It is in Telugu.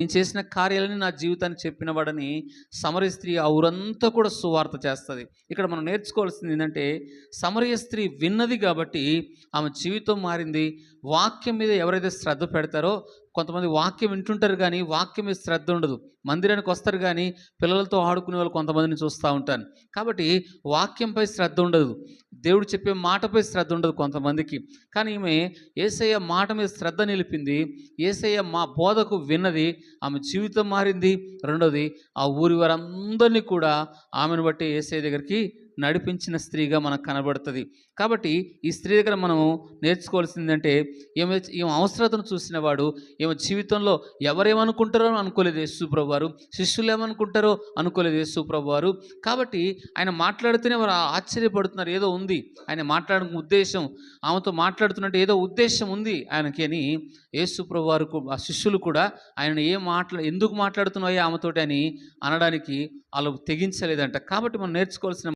నేను చేసిన కార్యాలని నా జీవితాన్ని చెప్పినవాడని సమరయ స్త్రీ ఊరంతా కూడా సువార్త చేస్తుంది. ఇక్కడ మనం నేర్చుకోవాల్సింది ఏంటంటే సమరయ స్త్రీ విన్నది కాబట్టి ఆమె జీవితం మారింది. వాక్యం మీద ఎవరైతే శ్రద్ధ పెడతారో కొంతమంది వాక్యం వింటుంటారు కానీ వాక్యం మీద శ్రద్ధ ఉండదు. మందిరానికి వస్తారు కానీ పిల్లలతో ఆడుకునే వాళ్ళు కొంతమందిని చూస్తూ ఉంటాను కాబట్టి వాక్యంపై శ్రద్ధ ఉండదు. దేవుడు చెప్పే మాటపై శ్రద్ధ ఉండదు కొంతమందికి. కానీ ఈమె ఏసయ్య మాట మీద శ్రద్ధ నిలిపింది. ఏసయ్య మా బోధకు విన్నది ఆమె జీవితం మారింది. రెండోది ఆ ఊరి వారందరినీ కూడా ఆమెను బట్టి ఏసయ్య దగ్గరికి నడిపించిన స్త్రీగా మనకు కనబడుతుంది. కాబట్టి ఈ స్త్రీ దగ్గర మనం నేర్చుకోవాల్సిందంటే ఈమె ఈమె అవసరతను చూసిన వాడు ఈమె జీవితంలో ఎవరేమనుకుంటారో అనుకోలేదు యేసుప్రభు వారు శిష్యులు ఏమనుకుంటారో అనుకోలేదు యేసుప్రభు వారు కాబట్టి ఆయన మాట్లాడితేనే వారు ఆశ్చర్యపడుతున్నారు ఏదో ఉంది. ఆయన మాట్లాడే ఉద్దేశం ఆమెతో మాట్లాడుతున్నట్టు ఏదో ఉద్దేశం ఉంది ఆయనకి అని యేసుప్రభు వారు ఆ శిష్యులు కూడా ఆయన ఏం మాట్లా ఎందుకు మాట్లాడుతున్నాయో ఆమెతోటి అని అనడానికి వాళ్ళు తెగించలేదంట. కాబట్టి మనం నేర్చుకోవాల్సిన